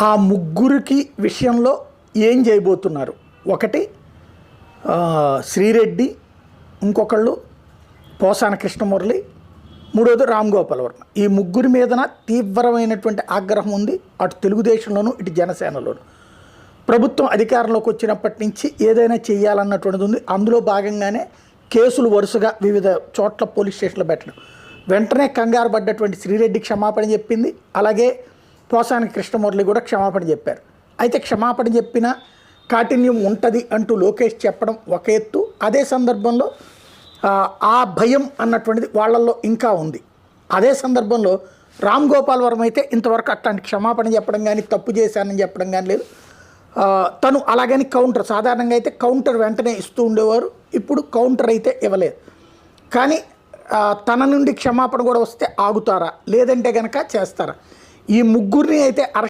ఆ ముగ్గురికి విషయంలో ఏం చేయబోతున్నారు? ఒకటి శ్రీరెడ్డి ఇంకొకళ్ళు పోసాన కృష్ణమురళి మూడోది రామ్ గోపాల్ వర్మ ఈ ముగ్గురి మీదన తీవ్రమైనటువంటి ఆగ్రహం ఉంది అటు తెలుగుదేశంలోనూ ఇటు జనసేనలోను. ప్రభుత్వం అధికారంలోకి వచ్చినప్పటి నుంచి ఏదైనా చేయాలన్నటువంటిది ఉంది. అందులో భాగంగానే కేసులు వరుసగా వివిధ చోట్ల పోలీస్ స్టేషన్లో పెట్టడం. వెంటనే కంగారు పడ్డటువంటి శ్రీరెడ్డి క్షమాపణ చెప్పింది. అలాగే పోసాని కృష్ణమురళి కూడా క్షమాపణ చెప్పారు. అయితే క్షమాపణ చెప్పిన కాఠిన్యం ఉంటుంది అంటూ లోకేష్ చెప్పడం ఒక ఎత్తు. అదే సందర్భంలో ఆ, భయం అన్నటువంటిది వాళ్ళల్లో ఇంకా ఉంది. అదే సందర్భంలో రామ్ గోపాల్ వర్మ అయితే ఇంతవరకు అట్లాంటి క్షమాపణ చెప్పడం కానీ తప్పు చేశానని చెప్పడం కానీ లేదు. తను అలాగని కౌంటర్ సాధారణంగా అయితే కౌంటర్ వెంటనే ఇస్తూ ఉండేవారు. ఇప్పుడు కౌంటర్ అయితే ఇవ్వలేదు. కానీ తన నుండి క్షమాపణ కూడా వస్తే ఆగుతారా? లేదంటే కనుక చేస్తారా? ఈ ముగ్గురిని అయితే అరెస్ట్